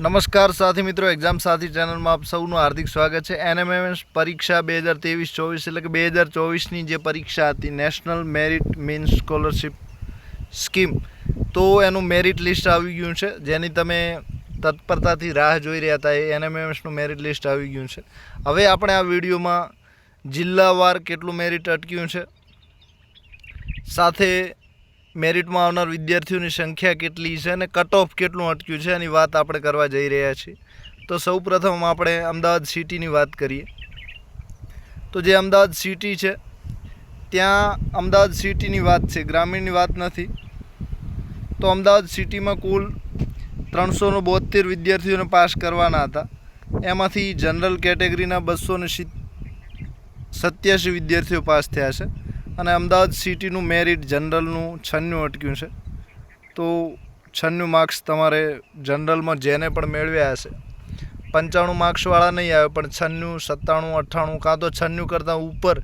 નમસ્કાર સાથી મિત્રો એક્ઝામ સાથી ચેનલમાં આપ સૌનું હાર્દિક સ્વાગત છે. એનએમએમએસ પરીક્ષા બે હજાર ત્રેવીસ ચોવીસ એટલે કે બે હજાર ચોવીસની જે પરીક્ષા હતી national merit mean scholarship scheme તો એનું મેરિટ લિસ્ટ આવી ગયું છે. જેની તમે તત્પરતાથી રાહ જોઈ રહ્યા હતા, એ એનએમએમએસનું મેરિટ લિસ્ટ આવી ગયું છે. હવે આપણે આ વિડીયોમાં જિલ્લાવાર કેટલું મેરિટ અટક્યું છે. સાથે મેરિટમાં આવનાર વિદ્યાર્થીઓની સંખ્યા કેટલી છે અને કટ ઓફ કેટલું અટક્યું છે એની વાત આપણે કરવા જઈ રહ્યા છીએ. તો સૌ પ્રથમ આપણે અમદાવાદ સિટીની વાત કરીએ. તો જે અમદાવાદ સિટી છે, ત્યાં અમદાવાદ સિટીની વાત છે, ગ્રામીણની વાત નથી. તો અમદાવાદ સિટીમાં કુલ ત્રણસોને બોતેર વિદ્યાર્થીઓને પાસ કરવાના હતા. એમાંથી જનરલ કેટેગરીના બસો ને સત્યાસી વિદ્યાર્થીઓ પાસ થયા છે. અને અમદાવાદ સિટીનું મેરિટ જનરલનું છન્નું અટક્યું છે. તો છન્નું માર્ક્સ તમારે જનરલમાં જેને પણ મેળવ્યા હશે, પંચાણું માર્ક્સવાળા નહીં આવે, પણ છન્નું, સત્તાણું, અઠ્ઠાણું, કાં તો છન્નું કરતાં ઉપર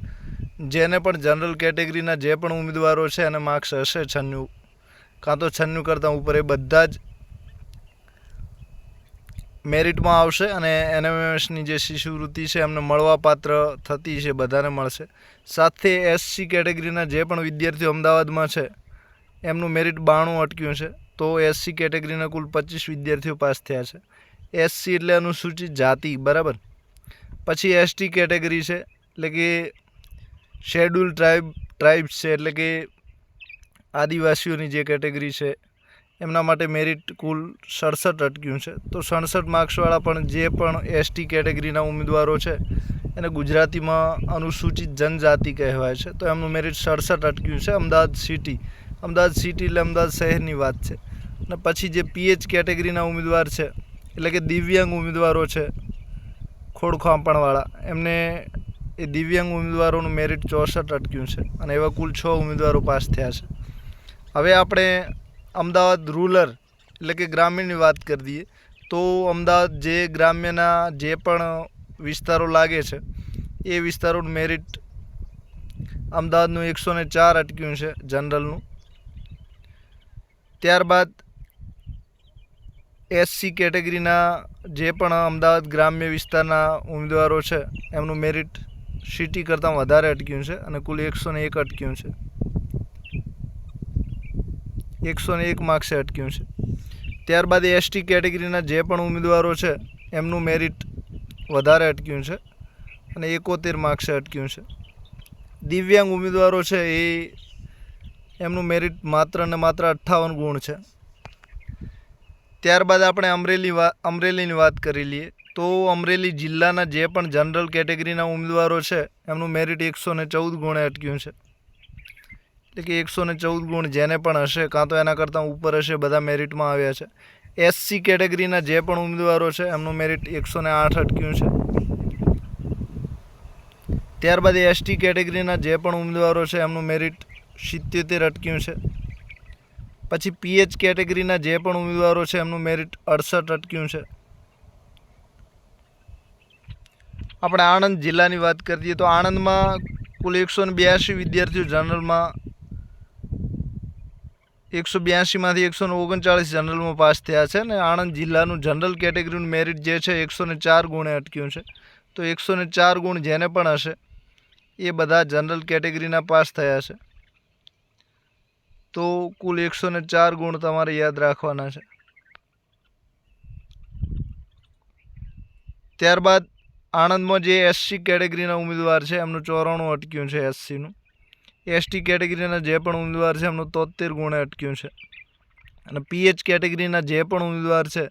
જેને પણ જનરલ કેટેગરીના જે પણ ઉમેદવારો છે એને માર્ક્સ હશે છન્નું, કાં તો છન્નું કરતાં ઉપર, એ બધા જ મેરિટમાં આવશે અને એનએમએસની જે શિષ્યવૃત્તિ છે, એમને મળવાપાત્ર થતી છે, બધાને મળશે. સાથે એસસી કેટેગરીના જે પણ વિદ્યાર્થીઓ અમદાવાદમાં છે, એમનું મેરિટ બાણું અટક્યું છે, તો એસસી કેટેગરીના કુલ પચીસ વિદ્યાર્થીઓ પાસ થયા છે. એસસી એટલે અનુસૂચિત જાતિ, બરાબર? પછી એસટી કેટેગરી છે, એટલે કે શેડ્યુલ ટ્રાઇબ, ટ્રાઇબ્સ છે, એટલે કે આદિવાસીઓની જે કેટેગરી છે એમના માટે મેરિટ કુલ સડસઠ અટક્યું છે. તો સડસઠ માર્ક્સવાળા પણ જે પણ એસટી કેટેગરીના ઉમેદવારો છે, એને ગુજરાતીમાં અનુસૂચિત જનજાતિ કહેવાય છે. તો એમનું મેરિટ સડસઠ અટક્યું છે અમદાવાદ સિટી અમદાવાદ સિટી એટલે અમદાવાદ શહેરની વાત છે. અને પછી જે પીએચ કેટેગરીના ઉમેદવાર છે, એટલે કે દિવ્યાંગ ઉમેદવારો છે, ખોડખાંપણવાળા, એમને એ દિવ્યાંગ ઉમેદવારોનું મેરિટ ચોસઠ અટક્યું છે. અને એવા કુલ છ ઉમેદવારો પાસ થયા છે. હવે આપણે અમદાવાદ રૂરલ એટલે કે ગ્રામીણની વાત કરી દઈએ, તો અમદાવાદ જે ગ્રામ્યના જે પણ વિસ્તારો લાગે છે, એ વિસ્તારોનું મેરિટ અમદાવાદનું એકસો ને ચાર અટક્યું છે જનરલનું ત્યારબાદ એસસી કેટેગરીના જે પણ અમદાવાદ ગ્રામ્ય વિસ્તારના ઉમેદવારો છે, એમનું મેરિટ સિટી કરતાં વધારે અટક્યું છે અને કુલ એકસો ને એક અટક્યું છે. એકસો ને એક માર્ક્સે અટક્યું છે. ત્યારબાદ એસટી કેટેગરીના જે પણ ઉમેદવારો છે, એમનું મેરિટ વધારે અટક્યું છે અને એકોતેર માર્ક્સે અટક્યું છે. દિવ્યાંગ ઉમેદવારો છે, એ એમનું મેરિટ માત્ર ને માત્ર અઠ્ઠાવન ગુણ છે. ત્યારબાદ આપણે અમરેલી વા, અમરેલીની વાત કરી લઈએ, તો અમરેલી જિલ્લાના જે પણ જનરલ કેટેગરીના ઉમેદવારો છે, એમનું મેરિટ એકસો ને ચૌદ ગુણે અટક્યું છે. એટલે કે એકસો ને ચૌદ ગુણ જેને પણ હશે, કાં તો એના કરતાં ઉપર હશે, બધા મેરિટમાં આવ્યા છે. એસસી કેટેગરીના જે પણ ઉમેદવારો છે, એમનું મેરિટ એકસો ને આઠ અટક્યું છે. ત્યારબાદ એસટી કેટેગરીના જે પણ ઉમેદવારો છે, એમનું મેરિટ સિત્યોતેર અટક્યું છે. પછી પીએચ કેટેગરીના જે પણ ઉમેદવારો છે, એમનું મેરિટ અડસઠ અટક્યું છે. આપણે આણંદ જિલ્લાની વાત કરીએ તો આણંદમાં કુલ એકસો ને બ્યાસી વિદ્યાર્થીઓ જનરલમાં એકસો બ્યાસીમાંથી એકસો ઓગણચાળીસ જનરલમાં પાસ થયા છે અને આણંદ જિલ્લાનું જનરલ કેટેગરીનું મેરિટ જે છે એકસો ચાર ગુણે અટક્યું છે. તો એકસો ચાર ગુણ જેને પણ હશે, એ બધા જનરલ કેટેગરીના પાસ થયા છે. તો કુલ એકસો ચાર ગુણ તમારે યાદ રાખવાના છે. ત્યારબાદ આણંદમાં જે એસસી કેટેગરીના ઉમેદવાર છે, એમનું ચોરાણું અટક્યું છે એસસીનું. એસટી કેટેગરીના જે પણ ઉમેદવાર છે, એમનું તોતેર ગુણે અટક્યું છે. અને પીએચ કેટેગરીના જે પણ ઉમેદવાર છે,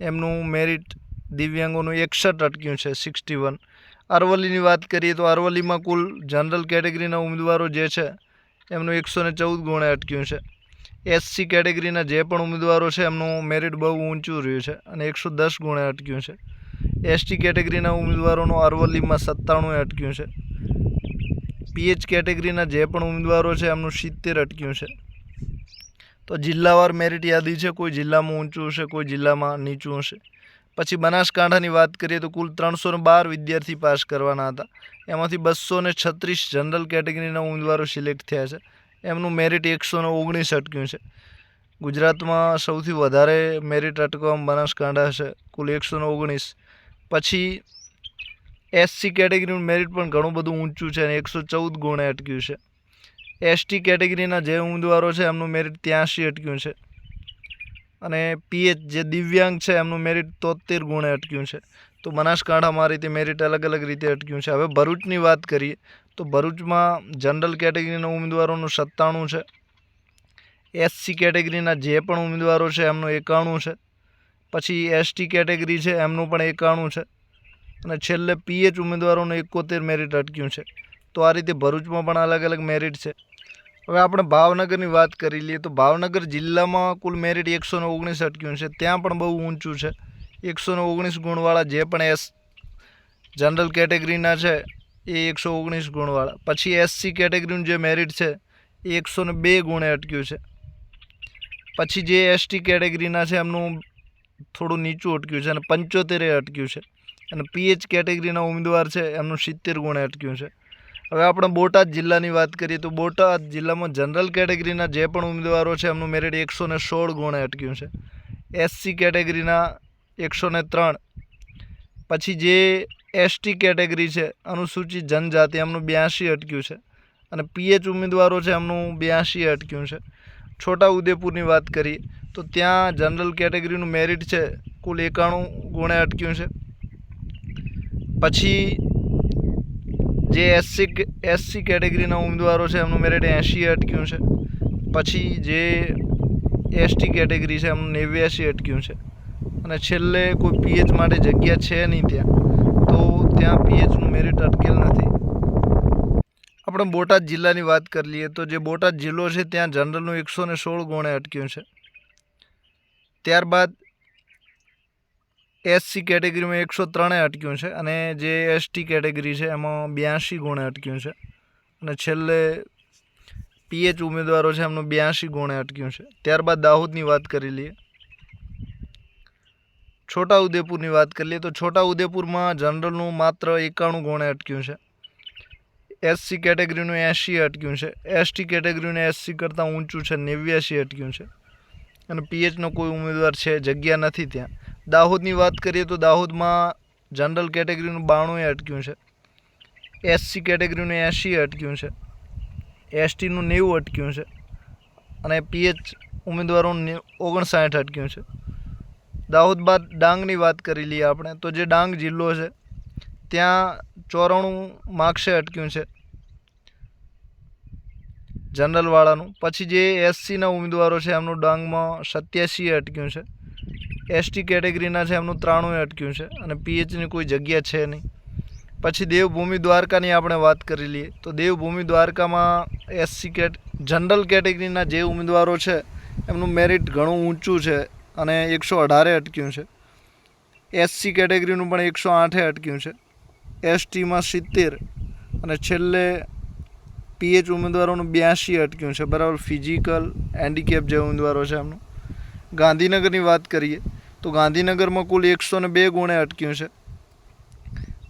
એમનું મેરિટ દિવ્યાંગોનું એકસઠ અટક્યું છે સિક્સટી વન અરવલ્લીની વાત કરીએ તો અરવલ્લીમાં કુલ જનરલ કેટેગરીના ઉમેદવારો જે છે, એમનું એકસો ને ચૌદ ગુણે અટક્યું છે. એસસી કેટેગરીના જે પણ ઉમેદવારો છે, એમનું મેરિટ બહુ ઊંચું રહ્યું છે અને એકસો દસ ગુણે અટક્યું છે. એસટી કેટેગરીના ઉમેદવારોનું અરવલ્લીમાં સત્તાણું અટક્યું છે. પીએચ કેટેગરીના જે પણ ઉમેદવારો છે, એમનું સિત્તેર અટક્યું છે. તો જિલ્લાવાર મેરિટ યાદી છે, કોઈ જિલ્લામાં ઊંચું હશે, કોઈ જિલ્લામાં નીચું હશે. પછી બનાસકાંઠાની વાત કરીએ તો કુલ ત્રણસો બાર વિદ્યાર્થી પાસ કરવાના હતા. એમાંથી બસો ને છત્રીસ જનરલ કેટેગરીના ઉમેદવારો સિલેક્ટ થયા છે. એમનું મેરિટ એકસો ને ઓગણીસ અટક્યું છે. ગુજરાતમાં સૌથી વધારે મેરિટ અટકવામાં બનાસકાંઠા છે કુલ એકસો ને ઓગણીસ. પછી એસસી કેટેગરીનું મેરિટ પણ ઘણું બધું ઊંચું છે અને એકસો ચૌદ ગુણે અટક્યું છે. એસટી કેટેગરીના જે ઉમેદવારો છે, એમનું મેરિટ ત્યાંશી અટક્યું છે. અને પીએચ જે દિવ્યાંગ છે, એમનું મેરિટ તોતેર ગુણે અટક્યું છે. તો બનાસકાંઠામાં રીતે મેરિટ અલગ અલગ રીતે અટક્યું છે. હવે ભરૂચની વાત કરીએ, તો ભરૂચમાં જનરલ કેટેગરીના ઉમેદવારોનું સત્તાણું છે. એસસી કેટેગરીના જે પણ ઉમેદવારો છે, એમનું એકાણું છે. પછી એસટી કેટેગરી છે, એમનું પણ એકાણું છે. અને છેલ્લે પીએચ ઉમેદવારોનું એકોતેર મેરિટ અટક્યું છે. તો આ રીતે ભરૂચમાં પણ અલગ અલગ મેરિટ છે. હવે આપણે ભાવનગરની વાત કરી લઈએ તો ભાવનગર જિલ્લામાં કુલ મેરિટ એકસોને ઓગણીસ અટક્યું છે. ત્યાં પણ બહુ ઊંચું છે. એકસોને ઓગણીસ ગુણવાળા જે પણ એસ જનરલ કેટેગરીના છે, એ એકસો ઓગણીસ ગુણવાળા. પછી એસસી કેટેગરીનું જે મેરિટ છે, એ એકસોને બે ગુણે અટક્યું છે. પછી જે એસટી કેટેગરીના છે, એમનું થોડું નીચું અટક્યું છે અને પંચોતેરે અટક્યું છે. અને પીએચ કેટેગરીના ઉમેદવાર છે, એમનું સિત્તેર ગુણે અટક્યું છે. હવે આપણે બોટાદ જિલ્લાની વાત કરીએ તો બોટાદ જિલ્લામાં જનરલ કેટેગરીના જે પણ ઉમેદવારો છે, એમનું મેરિટ એકસો ને સોળ ગુણે અટક્યું છે. એસસી કેટેગરીના એકસો ને ત્રણ. પછી જે એસટી કેટેગરી છે, અનુસૂચિત જનજાતિ, એમનું બ્યાસી અટક્યું છે. અને પીએચ ઉમેદવારો છે, એમનું બ્યાસી અટક્યું છે. છોટા ઉદેપુરની વાત કરીએ તો ત્યાં જનરલ કેટેગરીનું મેરિટ છે, કુલ એકાણું ગુણે અટક્યું છે. પછી જે એસસી એસસી કેટેગરીના ઉમેદવારો છે, એમનું મેરિટ એંશી અટક્યું છે. પછી જે એસટી કેટેગરી છે, એમનું નેવ્યાસી અટક્યું છે. અને છેલ્લે કોઈ પીએચ માટે જગ્યા છે નહીં ત્યાં, તો ત્યાં પીએચનું મેરિટ અટકેલ નથી. આપણે બોટાદ જિલ્લાની વાત કરી લઈએ તો જે બોટાદ જિલ્લો છે, ત્યાં જનરલનું એકસો ને સોળ ગુણે અટક્યું છે. ત્યારબાદ એસસી કેટેગરીમાં એકસો ત્રણે અટક્યું છે અને જે એસટી કેટેગરી છે એમાં બ્યાસી ગુણે અટક્યું છે. અને છેલ્લે પીએચ ઉમેદવારો છે એમનું બ્યાસી ગુણે અટક્યું છે. ત્યારબાદ દાહોદની વાત કરી લઈએ. છોટા ઉદેપુરની વાત કરી લઈએ તો છોટા ઉદેપુરમાં જનરલનું માત્ર એકાણું ગુણે અટક્યું છે. એસસી કેટેગરીનું એંશી અટક્યું છે. એસટી કેટેગરીનું એસસી કરતાં ઊંચું છે નેવ્યાસી અટક્યું છે. અને પીએચનો કોઈ ઉમેદવાર છે જગ્યા નથી ત્યાં. દાહોદની વાત કરીએ તો દાહોદમાં જનરલ કેટેગરીનું બાણું અટક્યું છે. એસસી કેટેગરીનું એંશી અટક્યું છે. એસટીનું નેવું અટક્યું છે. અને પીએચ ઉમેદવારોનું ઓગણસાઠ અટક્યું છે. દાહોદ બાદ ડાંગની વાત કરી લઈએ આપણે, તો જે ડાંગ જિલ્લો છે, ત્યાં ચોરાણું માર્ક્સે અટક્યું છે. જનરલવાળાનું. પછી જે એસસીના ઉમેદવારો છે, એમનું ડાંગમાં સત્યાસીએ અટક્યું છે. એસટી કેટેગરીના છે, એમનું ત્રાણું અટક્યું છે અને પીએચની કોઈ જગ્યા છે નહીં. પછી દેવભૂમિ દ્વારકાની આપણે વાત કરી લઈએ તો દેવભૂમિ દ્વારકામાં એસસી કેટ, જનરલ કેટેગરીના જે ઉમેદવારો છે, એમનું મેરિટ ઘણું ઊંચું છે અને એકસો અઢારે અટક્યું છે. એસસી કેટેગરીનું પણ એકસો આઠે અટક્યું છે. એસટીમાં સિત્તેર અને છેલ્લે પીએચ ઉમેદવારોનું બ્યાસી અટક્યું છે. બરાબર ફિઝિકલ હેન્ડીકેપ જે ઉમેદવારો છે એમનું. ગાંધીનગરની વાત કરીએ, તો ગાંધીનગરમાં કુલ એકસો ને બે ગુણે અટક્યું છે.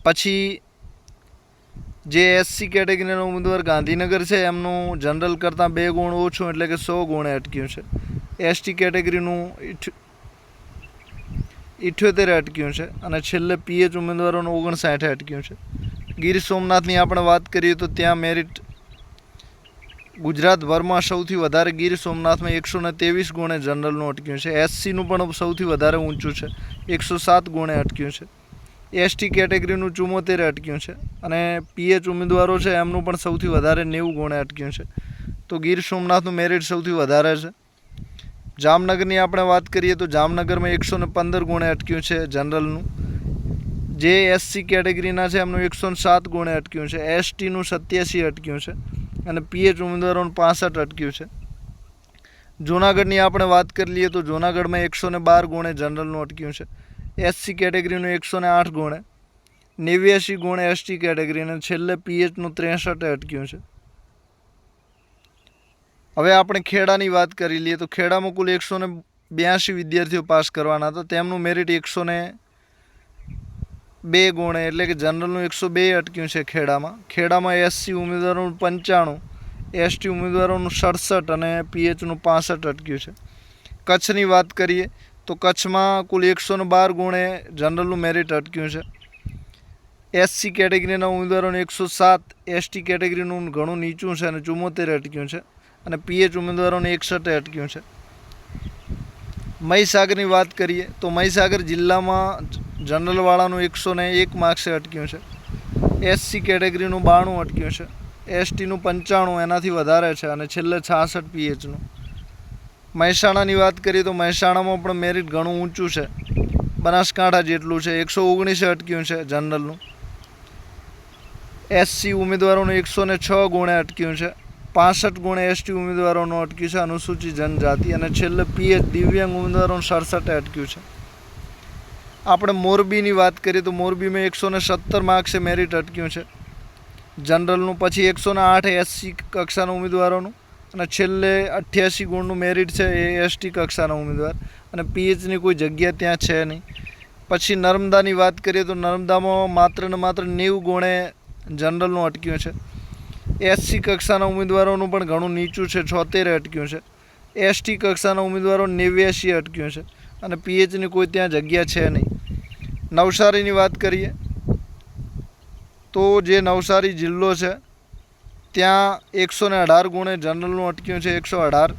પછી જે એસસી કેટેગરીનો ઉમેદવાર ગાંધીનગર છે, એમનું જનરલ કરતાં બે ગુણ ઓછું એટલે કે સો ગુણે અટક્યું છે. એસટી કેટેગરીનું ઇઠ- ઇઠ્યોતેરે અટક્યું છે અને છેલ્લે પીએચ ઉમેદવારોનું ઓગણસાઠે અટક્યું છે. ગીર સોમનાથની આપણે વાત કરીએ તો ત્યાં મેરિટ ગુજરાતભરમાં સૌથી વધારે ગીર સોમનાથમાં એકસો ને ત્રેવીસ ગુણે જનરલનું અટક્યું છે. એસસીનું પણ સૌથી વધારે ઊંચું છે. એકસો સાત ગુણે અટક્યું છે. એસટી કેટેગરીનું ચુમ્મોતેરે અટક્યું છે. અને પીએચ ઉમેદવારો છે, એમનું પણ સૌથી વધારે નેવું ગુણે અટક્યું છે. તો ગીર સોમનાથનું મેરિટ સૌથી વધારે છે. જામનગરની આપણે વાત કરીએ તો જામનગરમાં એકસો ને પંદર ગુણે અટક્યું છે જનરલનું. જે એસસી કેટેગરીના છે, એમનું એકસો સાત ગુણે અટક્યું છે. એસટીનું સત્યાસી અટક્યું છે. અને પીએચ ઉમેદવારોનું પાસઠ અટક્યું છે. જૂનાગઢની આપણે વાત કરી લઈએ તો જૂનાગઢમાં એકસો ને બાર ગુણે જનરલનું અટક્યું છે. એસસી કેટેગરીનું એકસો ને આઠ ગુણે. નેવ્યાસી ગુણે એસટી કેટેગરી અને છેલ્લે પીએચનું ત્રેસઠે અટક્યું છે. હવે આપણે ખેડાની વાત કરી લઈએ તો ખેડામાં કુલ એકસો ને બ્યાસી વિદ્યાર્થીઓ પાસ કરવાના હતા. તેમનું મેરિટ એકસો ને બે ગુણે, એટલે કે જનરલનું એકસો બે અટક્યું છે ખેડામાં. ખેડામાં એસસી ઉમેદવારોનું પંચાણું, એસટી ઉમેદવારોનું સડસઠ અને પીએચનું પાસઠ અટક્યું છે. કચ્છની વાત કરીએ, તો કચ્છમાં કુલ એકસો બાર ગુણે જનરલનું મેરિટ અટક્યું છે. એસસી કેટેગરીના ઉમેદવારોને એકસો સાત, એસટી કેટેગરીનું ઘણું નીચું છે અને ચુમ્મોતેર અટક્યું છે અને પીએચ ઉમેદવારોને એકસઠે અટક્યું છે. મહીસાગરની વાત કરીએ, તો મહીસાગર જિલ્લામાં જનરલવાળાનું એકસો ને એક માર્ક્સે અટક્યું છે. એસસી કેટેગરીનું બાણું અટક્યું છે. એસટીનું પંચાણું એનાથી વધારે છે અને છેલ્લે છાસઠ પીએચનું મહેસાણાની વાત કરીએ તો મહેસાણામાં પણ મેરિટ ઘણું ઊંચું છે. બનાસકાંઠા જેટલું છે. એકસો ઓગણીસે અટક્યું છે જનરલનું. એસસી ઉમેદવારોનું એકસો ને છ ગુણે અટક્યું છે. પાસઠ ગુણે એસટી ઉમેદવારોનું અટક્યું છે. અનુસૂચિત જનજાતિ અને છેલ્લે પીએચ દિવ્યાંગ ઉમેદવારોનું સડસઠે અટક્યું છે. આપણે મોરબીની વાત કરીએ તો મોરબીમાં એકસો ને સત્તર માર્ક્સે મેરિટ અટક્યું છે. જનરલનું પછી એકસો ને આઠ એસસી કક્ષાના ઉમેદવારોનું અને છેલ્લે અઠ્યાસી ગુણનું મેરિટ છે એ એસટી કક્ષાના ઉમેદવાર. અને પીએચની કોઈ જગ્યા ત્યાં છે નહીં. પછી નર્મદાની વાત કરીએ તો નર્મદામાં માત્ર ને માત્ર નેવું ગુણે જનરલનું અટક્યું છે. એસસી કક્ષાના ઉમેદવારોનું પણ ઘણું નીચું છે, છોતેરે અટક્યું છે. એસટી કક્ષાના ઉમેદવારો નેવ્યાસી અટક્યું છે. અને પીએચની કોઈ ત્યાં જગ્યા છે નહીં. નવસારીની વાત કરીએ, તો જે નવસારી જિલ્લો છે, ત્યાં એકસો ને અઢાર ગુણે જનરલનું અટક્યું છે એકસો અઢાર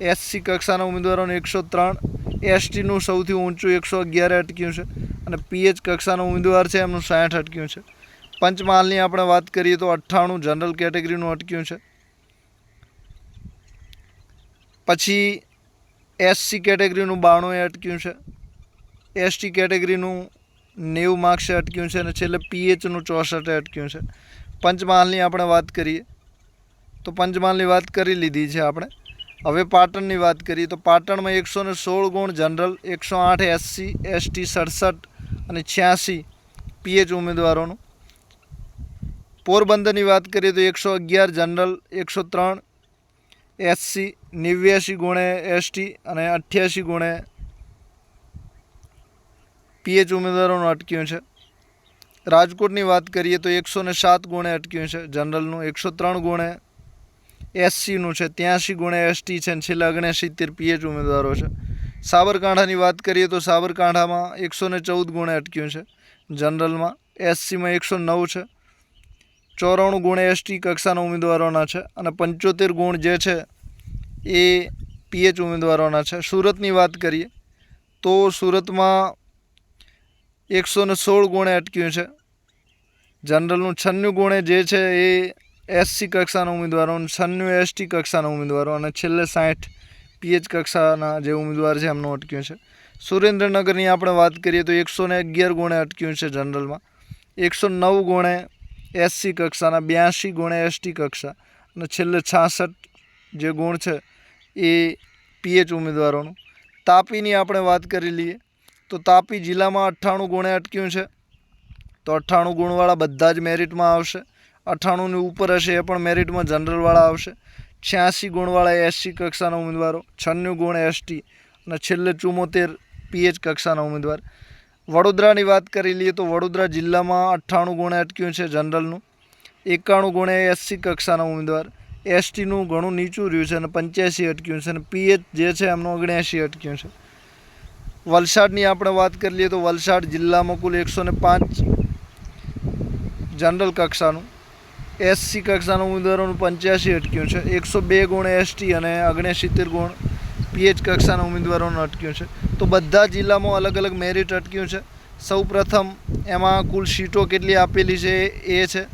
એસસી કક્ષાના ઉમેદવારોને એકસો ત્રણ એસટીનું સૌથી ઊંચું એકસો અગિયારે અટક્યું છે અને પીએચ કક્ષાનો ઉમેદવાર છે એમનું સાઠ અટક્યું છે. પંચમહાલની આપણે વાત કરીએ તો અઠ્ઠાણું જનરલ કેટેગરીનું અટક્યું છે. પછી એસસી કેટેગરીનું બાણું અટક્યું છે. એસટી કેટેગરીનું નેવું માર્ક્સે અટક્યું છે અને છેલ્લે પીએચનું ચોસઠે અટક્યું છે. પંચમહાલની આપણે વાત કરીએ, તો પંચમહાલની વાત કરી લીધી છે આપણે. હવે પાટણની વાત કરીએ, તો પાટણમાં એકસો ને સોળ ગુણ જનરલ એકસો આઠ એસસી એસટી સડસઠ અને છ્યાસી પીએચ ઉમેદવારોનું. પોરબંદરની વાત કરીએ તો એકસો અગિયાર જનરલ એકસો ત્રણ એસસી નેવ્યાસી ગુણે એસટી અને અઠ્યાસી ગુણે પીએચ ઉમેદવારોનું અટક્યું છે. રાજકોટની વાત કરીએ તો એકસો ને સાત ગુણે અટક્યું છે. જનરલનું એકસો ત્રણ ગુણે, એસસીનું છે ત્યાંસી ગુણે એસટી છે અને છેલ્લા ઓગણસિત્તેર પીએચ ઉમેદવારો છે. સાબરકાંઠાની વાત કરીએ તો સાબરકાંઠામાં એકસો ને ચૌદ ગુણે અટક્યું છે. જનરલમાં એસસીમાં એકસો નવ છે. ચોરાણું ગુણ એસટી કક્ષાના ઉમેદવારોના છે અને પંચોતેર ગુણ જે છે એ પીએચ ઉમેદવારોના છે. સુરતની વાત કરીએ તો સુરતમાં એકસો ને સોળ ગુણે અટક્યું છે. જનરલનું છન્નું ગુણે જે છે એ એસસી કક્ષાના ઉમેદવારો છન્નું એસટી કક્ષાના ઉમેદવારો અને છેલ્લે સાઠ પીએચ કક્ષાના જે ઉમેદવાર છે એમનું અટક્યું છે. સુરેન્દ્રનગરની આપણે વાત કરીએ તો એકસો ને અગિયાર ગુણે અટક્યું છે જનરલમાં. એકસો નવ ગુણે એસસી કક્ષાના, બ્યાસી ગુણે એસટી કક્ષા અને છેલ્લે છાસઠ જે ગુણ છે એ પીએચ ઉમેદવારોનું. તાપીની આપણે વાત કરી લઈએ. તો તાપી જિલ્લામાં અઠ્ઠાણું ગુણે અટક્યું છે. તો અઠ્ઠાણું ગુણવાળા બધા જ મેરિટમાં આવશે. અઠ્ઠાણુંની ઉપર હશે એ પણ મેરિટમાં જનરલવાળા આવશે. છ્યાસી ગુણવાળા એસસી કક્ષાના ઉમેદવારો, છન્નું ગુણ એસટી અને છેલ્લે ચુમ્મોતેર પીએચ કક્ષાના ઉમેદવાર. વડોદરાની વાત કરી લઈએ તો વડોદરા જિલ્લામાં અઠ્ઠાણું ગુણે અટક્યું છે જનરલનું. એકાણું ગુણે એસસી કક્ષાના ઉમેદવાર. એસટીનું ઘણું નીચું રહ્યું છે અને પંચ્યાસી અટક્યું છે અને પીએચ જે છે એમનું ઓગણ્યાસી અટક્યું છે. વલસાડની આપણે વાત કરી લઈએ તો વલસાડ જિલ્લામાં કુલ એકસો ને પાંચ જનરલ કક્ષાનું એસસી કક્ષાના ઉમેદવારોનું પંચ્યાસી અટક્યું છે. એકસો બે ગુણ એસટી અને ઓગણસિત્તેર ગુણ પીએચ કક્ષાના ઉમેદવારોનું અટક્યું છે. તો બધા જિલ્લામાં અલગ અલગ મેરિટ અટક્યું છે. સૌ પ્રથમ એમાં કુલ સીટો કેટલી આપેલી છે એ છે.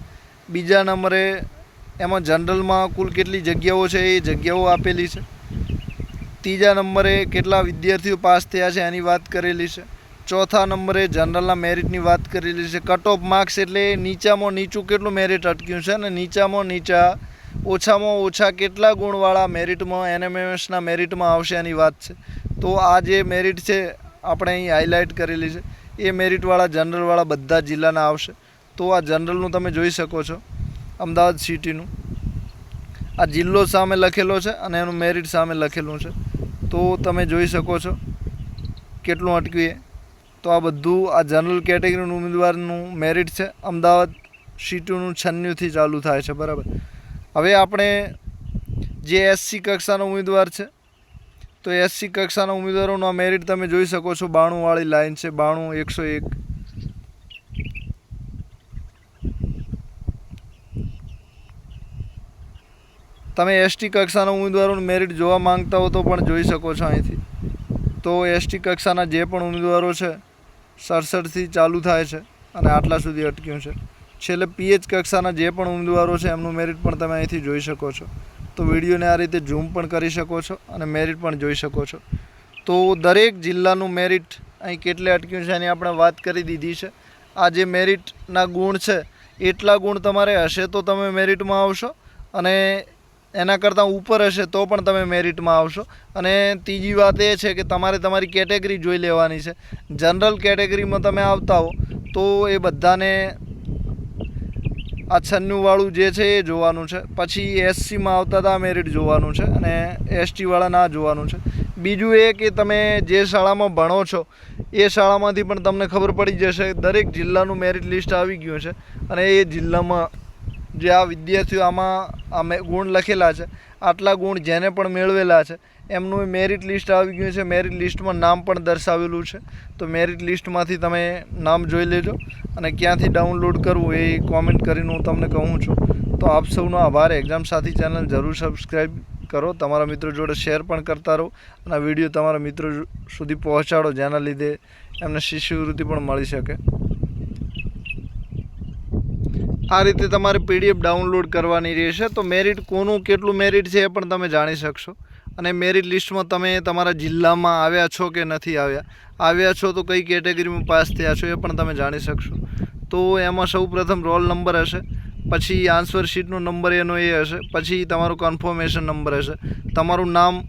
બીજા નંબરે એમાં જનરલમાં કુલ કેટલી જગ્યાઓ છે એ જગ્યાઓ આપેલી છે. ત્રીજા નંબરે કેટલા વિદ્યાર્થીઓ પાસ થયા છે એની વાત કરેલી છે. ચોથા નંબરે જનરલના મેરિટની વાત કરેલી છે. કટ ઓફ માર્ક્સ એટલે નીચામાં નીચું કેટલું મેરિટ અટક્યું છે અને નીચામાં નીચા, ઓછામાં ઓછા કેટલા ગુણવાળા મેરિટમાં, એનએમએમએસના મેરિટમાં આવશે એની વાત છે. તો આ જે મેરિટ છે, આપણે અહીં હાઇલાઇટ કરેલી છે. એ મેરિટવાળા, જનરલવાળા બધા જિલ્લાના આવશે. તો આ જનરલનું તમે જોઈ શકો છો, અમદાવાદ સિટીનું. આ જિલ્લો સામે લખેલો છે અને એનું મેરિટ સામે લખેલું છે. તો તમે જોઈ શકો છો કેટલું અટક્યું તો આ બધું આ જનરલ કેટેગરીનું ઉમેદવારનું મેરિટ છે. અમદાવાદ સીટોનું છન્નુંથી ચાલુ થાય છે, બરાબર. હવે આપણે જે એસસી કક્ષાનો ઉમેદવાર છે, તો એસસી કક્ષાના ઉમેદવારોનું આ મેરિટ તમે જોઈ શકો છો. બાણુંવાળી લાઇન છે, બાણું, એકસો એક તમે એસટી કક્ષાના ઉમેદવારોનું મેરિટ જોવા માંગતા હો તો પણ જોઈ શકો છો અહીંથી. તો એસટી કક્ષાના જે પણ ઉમેદવારો છે, સડસઠથી ચાલુ થાય છે અને આટલા સુધી અટક્યું છે. છેલ્લે પીએચ કક્ષાના જે પણ ઉમેદવારો છે, એમનું મેરિટ પણ તમે અહીંથી જોઈ શકો છો. તો વિડીયોને આ રીતે ઝૂમ પણ કરી શકો છો અને મેરિટ પણ જોઈ શકો છો. તો દરેક જિલ્લાનું મેરિટ અહીં કેટલે અટક્યું છે એની આપણે વાત કરી દીધી છે. આ જે મેરિટના ગુણ છે, એટલા ગુણ તમારે હશે તો તમે મેરિટમાં આવશો અને એના કરતાં ઉપર હશે તો પણ તમે મેરિટમાં આવશો. અને ત્રીજી વાત એ છે કે તમારે તમારી કેટેગરી જોઈ લેવાની છે. જનરલ કેટેગરીમાં તમે આવતા હો, તો એ બધાને આ છન્નુંવાળું જે છે એ જોવાનું છે. પછી એસસીમાં આવતા હતા મેરિટ જોવાનું છે અને એસટીવાળા ના જોવાનું છે. બીજું એ કે તમે જે શાળામાં ભણો છો, એ શાળામાંથી પણ તમને ખબર પડી જશે, દરેક જિલ્લાનું મેરિટ લિસ્ટ આવી ગયું છે. અને એ જિલ્લામાં જે આ વિદ્યાર્થીઓ આમાં આ મે- ગુણ લખેલા છે, આટલા ગુણ જેને પણ મેળવેલા છે, એમનું મેરિટ લિસ્ટ આવી ગયું છે. મેરિટ લિસ્ટમાં નામ પણ દર્શાવેલું છે. તો મેરિટ લિસ્ટમાંથી તમે નામ જોઈ લેજો અને ક્યાંથી ડાઉનલોડ કરવું એ કોમેન્ટ કરીને હું તમને કહું છું. તો આપ સૌનો આભાર. એક્ઝામ સાથી ચેનલ જરૂર સબસ્ક્રાઈબ કરો. તમારા મિત્રો જોડે શેર પણ કરતા રહો અને વીડિયો તમારા મિત્રો સુધી પહોંચાડો, જેના લીધે એમને શિષ્યવૃત્તિ પણ મળી શકે. આ રીતે તમારે પીડીએફ ડાઉનલોડ કરવાની રહેશે. તો મેરિટ કોનું, કેટલું મેરિટ છે એ પણ તમે જાણી શકશો. અને મેરિટ લિસ્ટમાં તમે તમારા જિલ્લામાં આવ્યા છો કે નથી આવ્યા. આવ્યા છો તો કઈ કેટેગરીમાં પાસ થયા છો એ પણ તમે જાણી શકશો. તો એમાં સૌ પ્રથમ રોલ નંબર હશે. પછી આન્સર શીટનો નંબર એનો એ હશે. પછી તમારો કન્ફર્મેશન નંબર હશે. તમારું નામ,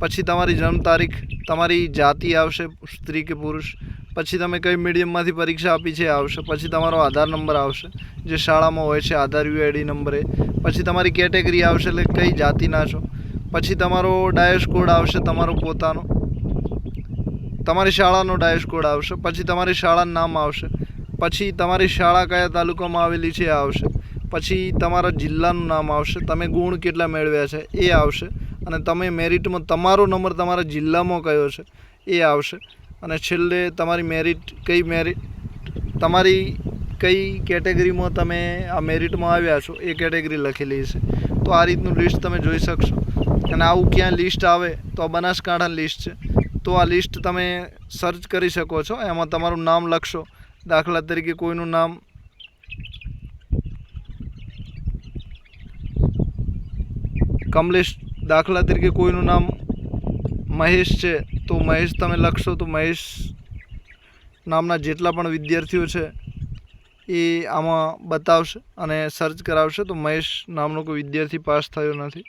પછી તમારી જન્મ તારીખ, તમારી જાતિ આવશે, સ્ત્રી કે પુરુષ. પછી તમે કઈ મીડિયમમાંથી પરીક્ષા આપી છે આવશે. પછી તમારો આધાર નંબર આવશે. જે શાળામાં હોય છે, આધાર યુઆઈડી નંબરે. પછી તમારી કેટેગરી આવશે એટલે કઈ જાતિના છો. પછી તમારો ડાયસ કોડ આવશે તમારો પોતાનો. તમારી શાળાનો ડાયસ કોડ આવશે. પછી તમારી શાળાનું નામ આવશે. પછી તમારી શાળા કયા તાલુકામાં આવેલી છે આવશે. પછી તમારા જિલ્લાનું નામ આવશે. તમે ગુણ કેટલા મેળવ્યા છે એ આવશે. અને તમે મેરિટમાં તમારો નંબર તમારા જિલ્લામાં કયો છે એ આવશે. અને છેલ્લે તમારી મેરિટ કઈ મેરિટ તમારી કઈ કેટેગરીમાં તમે આ મેરિટમાં આવ્યા છો, એ કેટેગરી લખેલી છે તો આ રીતનું લિસ્ટ તમે જોઈ શકશો. અને આવું ક્યાં લિસ્ટ આવે, તો આ બનાસકાંઠા લિસ્ટ છે. તો આ લિસ્ટ તમે સર્ચ કરી શકો છો, એમાં તમારું નામ લખશો. દાખલા તરીકે કોઈનું નામ કમલેશ, દાખલા તરીકે કોઈનું નામ મહેશ છે. તો મહેશ, તમે લખશો તો મહેશ નામના જેટલા પણ વિદ્યાર્થીઓ છે એ આમાં બતાવશે અને સર્ચ કરાવશે તો મહેશ નામનો કોઈ વિદ્યાર્થી પાસ થયો નથી.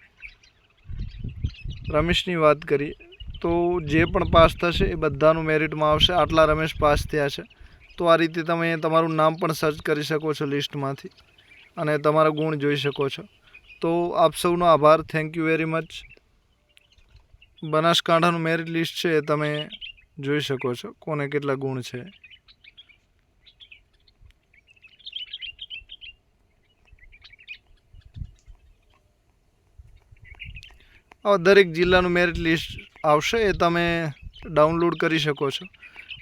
રમેશની વાત કરીએ તો જે પણ પાસ થશે એ બધાનું મેરિટમાં આવશે. આટલા રમેશ પાસ થયા છે. તો આ રીતે તમે તમારું નામ પણ સર્ચ કરી શકો છો લિસ્ટમાંથી અને તમારા ગુણ જોઈ શકો છો. તો આપ સૌનો આભાર. થેન્ક યુ વેરી મચ બનાસકાંઠાનું મેરિટ લિસ્ટ છે તમે જોઈ શકો છો. કોને કેટલા ગુણ છે. આવા દરેક જિલ્લાનું મેરિટ લિસ્ટ આવશે એ તમે ડાઉનલોડ કરી શકો છો.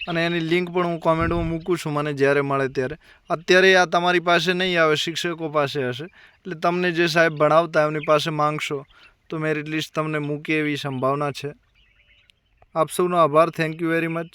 અને એની લિંક પણ હું કોમેન્ટમાં મૂકું છું મને જ્યારે મળે ત્યારે. અત્યારે આ તમારી પાસે નહીં આવે, શિક્ષકો પાસે હશે. એટલે તમને જે સાહેબ ભણાવતા એમની પાસે માંગશો તો મેરિટ લિસ્ટ તમને મૂકે એવી સંભાવના છે. આપ સૌનો આભાર. Thank you very much